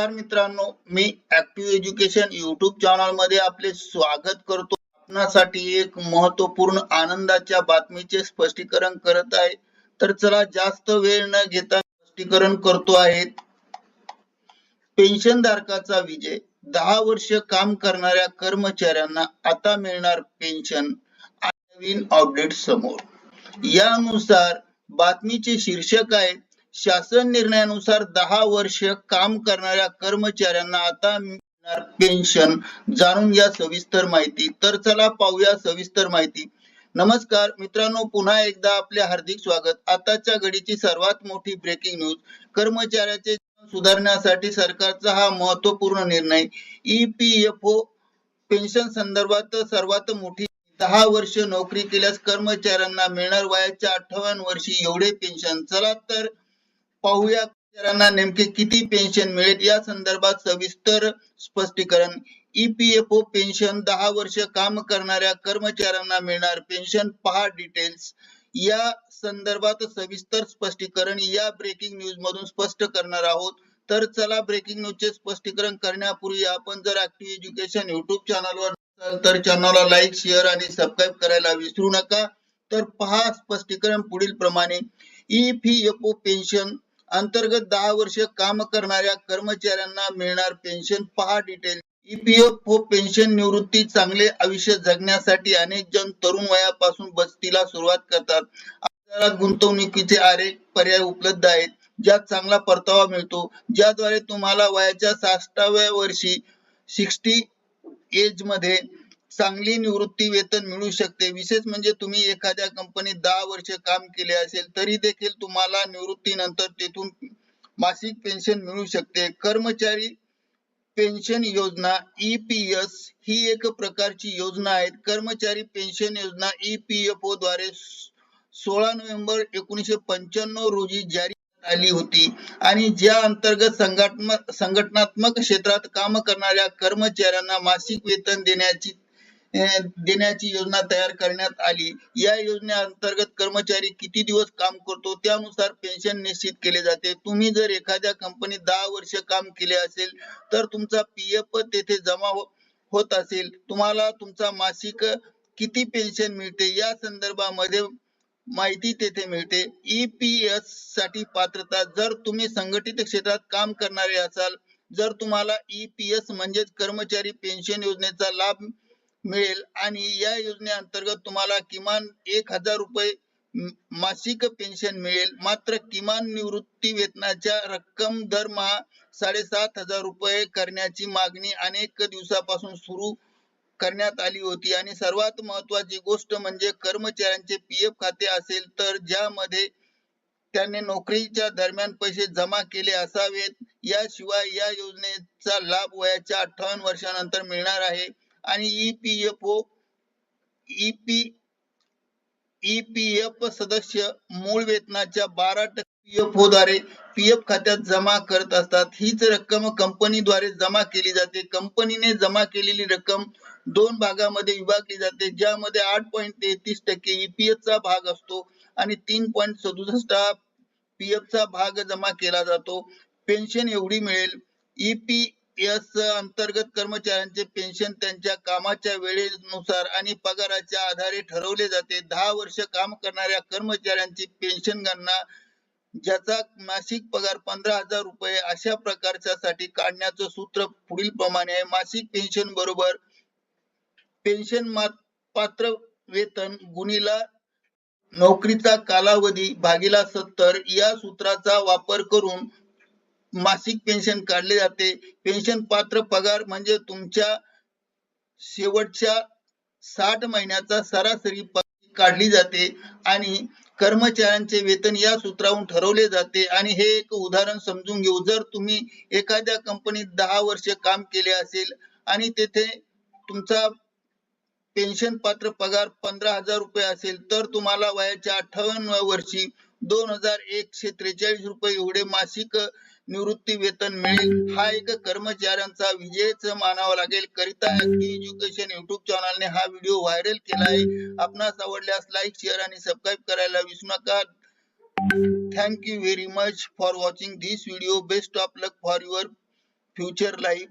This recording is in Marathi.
तर मित्रांनो मी ऍक्टिव्ह एज्युकेशन युट्यूब चॅनलमध्ये आपले स्वागत करतो. आपणासाठी एक महत्त्वपूर्ण आनंदाच्या बातमीचे स्पष्टीकरण करत आहे. तर चला जास्त वेळ न घेता स्पष्टीकरण करतो आहे. पेन्शन धारकाचा विजय. दहा वर्ष काम करणाऱ्या कर्मचाऱ्यांना आता मिळणार पेन्शन. नवीन अपडेट समोर. यानुसार बातमीचे शीर्षक आहे शासन निर्णयानुसार दहा वर्ष काम करणाऱ्या कर्मचाऱ्यांना आता मिळणार पेन्शन जाणून घ्या सविस्तर माहिती. तर चला पाहूया सविस्तर माहिती. नमस्कार मित्रांनो पुन्हा एकदा आपले हार्दिक स्वागत. आताच्या घडीची सर्वात मोठी ब्रेकिंग न्यूज कर्मचाऱ्याचे सुधारण्यासाठी सरकारचा हा महत्त्वपूर्ण निर्णय. ईपीएफओ पेन्शन संदर्भात सर्वात मोठी दहा वर्ष नोकरी केल्यास कर्मचाऱ्यांना मिळणार वयाच्या अठ्ठावन्न वर्षी एवढे पेन्शन चला तर पाहूया कर्मचाऱ्यांना नेमके किती पेन्शन मिळेल? या संदर्भात सविस्तर स्पष्टीकरण. ईपीएफओ पेन्शन दहा वर्ष काम करणाऱ्या कर्मचाऱ्यांना मिळणार पेन्शन पहा डिटेल्स या संदर्भात सविस्तर स्पष्टीकरण या ब्रेकिंग न्यूज मधून स्पष्ट करणार आहोत. तर चला ब्रेकिंग न्यूज चे स्पष्टीकरण करण्यापूर्वी आपण जर ऍक्टिव्ह एज्युकेशन युट्यूब चॅनलवर नसाल तर चॅनलला लाईक शेअर आणि सबस्क्राईब करायला विसरू नका. तर पहा स्पष्टीकरण पुढील प्रमाणे ईपीएफओ पेन्शन अंतर्गत दहा वर्ष काम करणाऱ्या कर्मचाऱ्यांना मिळणार पेन्शन पहा डिटेल ईपीएफ पेन्शन निवृत्ती चांगले आयुष्य जगण्यासाठी अनेक जण तरुण वयापासून बचतीला सुरुवात करतात. बाजारात गुंतवणुकीचे अनेक पर्याय उपलब्ध आहेत. ज्यात चांगला परतावा मिळतो. ज्याद्वारे तुम्हाला वयाच्या साठाव्या वर्षी सिक्स्टी एजमध्ये चांगली निवृत्ती वेतन मिळू शकते. विशेष म्हणजे तुम्ही एखाद्या कंपनीत दहा वर्ष काम केले असेल तरी देखील तुम्हाला निवृत्तीनंतर तेथून मासिक पेन्शन मिळू शकते. कर्मचारी पेन्शन योजना ईपीएस ही एक प्रकारची योजना आहे. कर्मचारी पेन्शन योजना ईपीएफओ द्वारे सोळा नोव्हेंबर एकोणीसशे पंच्याण्णव रोजी जारी आली होती. आणि ज्या अंतर्गत संघटनात्मक संघटनात्मक क्षेत्रात काम करणाऱ्या कर्मचाऱ्यांना मासिक वेतन देण्याची देण्याची योजना तयार करण्यात आली. या योजनेअंतर्गत कर्मचारी किती दिवस काम करतो त्यानुसार पेन्शन निश्चित केले जाते. तुम्ही जर एखाद्या कंपनीत दहा वर्ष काम केले असेल तर तुमचा पीएफ तेथे जमा हो-, होत असेल. तुम्हाला तुमचा मासिक किती पेन्शन मिळते या संदर्भामध्ये माहिती तेथे मिळते. ईपीएससाठी पात्रता जर तुम्ही संघटित क्षेत्रात काम करणारे असाल जर तुम्हाला ईपीएस म्हणजेच कर्मचारी पेन्शन योजनेचा लाभ मिळेल. आणि या योजनेअंतर्गत तुम्हाला किमान एक हजार रुपये मासिक पेन्शन मिळेल. मात्र किमान निवृत्ती वेतनाच्या रक्कम दरमहा साडेसात हजार रुपये करण्याची मागणी अनेक दिवसापासून सुरू करण्यात आली होती. आणि सर्वात महत्वाची गोष्ट म्हणजे कर्मचाऱ्यांचे पी एफ खाते असेल तर ज्यामध्ये त्यांनी नोकरीच्या दरम्यान पैसे जमा केले असावेत. याशिवाय या योजनेचा लाभ वयाच्या अठ्ठावन्न वर्षानंतर मिळणार आहे. आणि ईपीएफओ ईपी ईपीएफ सदस्य मूळ वेतनाच्या बारा टक्के पीएफओ द्वारे पीएफ खात्यात जमा करत असतात. हीच रक्कम कंपनीद्वारे जमा केली जाते. कंपनीने जमा केलेली रक्कम दोन भागामध्ये विभागली जाते ज्यामध्ये आठ पॉईंट तेहतीस टक्के ईपीएफ चा भाग असतो आणि तीन पॉईंट सदुसष्ट पीएफ चा भाग जमा केला जातो. पेन्शन एवढी मिळेल. ईपी एस अंतर्गत कर्मचाऱ्यांचे पेन्शन त्यांच्या कामाच्या वेळेनुसार आणि पगाराच्या आधारे ठरवले जाते. दहा वर्ष काम करणाऱ्या कर्मचाऱ्यांची पेन्शन गणना ज्याचा मासिक पगार पंधरा हजार रुपये अशा प्रकारच्या साठी काढण्याचं सूत्र पुढील प्रमाणे आहे. मासिक पेन्शन बरोबर पेन्शन पात्र वेतन गुणिला नोकरीचा कालावधी भागीला सत्तर या सूत्राचा वापर करून मासिक पेन्शन काढले जाते. पेन्शन पात्र पगार म्हणजे तुमच्या शेवटच्या साठ महिन्याचा सरासरी काढली जाते आणि कर्मचाऱ्यांचे वेतन या सूत्रावरून ठरवले जाते. आणि हे एक उदाहरण समजून घेऊ. जर तुम्ही एखाद्या कंपनीत दहा वर्ष काम केले असेल आणि तेथे तुमचा पेन्शन पात्र पगार पंधरा हजार रुपये असेल तर तुम्हाला वयाच्या अठ्ठावन्न वर्षी दोन हजार एकशे त्रेचाळीस रुपये एवढे मासिक निवृत्ती वेतन मिळेल. हा एक कर्मचाऱ्यांचा विजयच मानावा लागेल. करिता एज्युकेशन युट्यूब चॅनलने हा व्हिडिओ व्हायरल केला आहे आपणास आवडल्यास लाईक शेअर आणि सबस्क्राईब करायला विसरू नका. Thank you very much for watching this video best of luck for your future life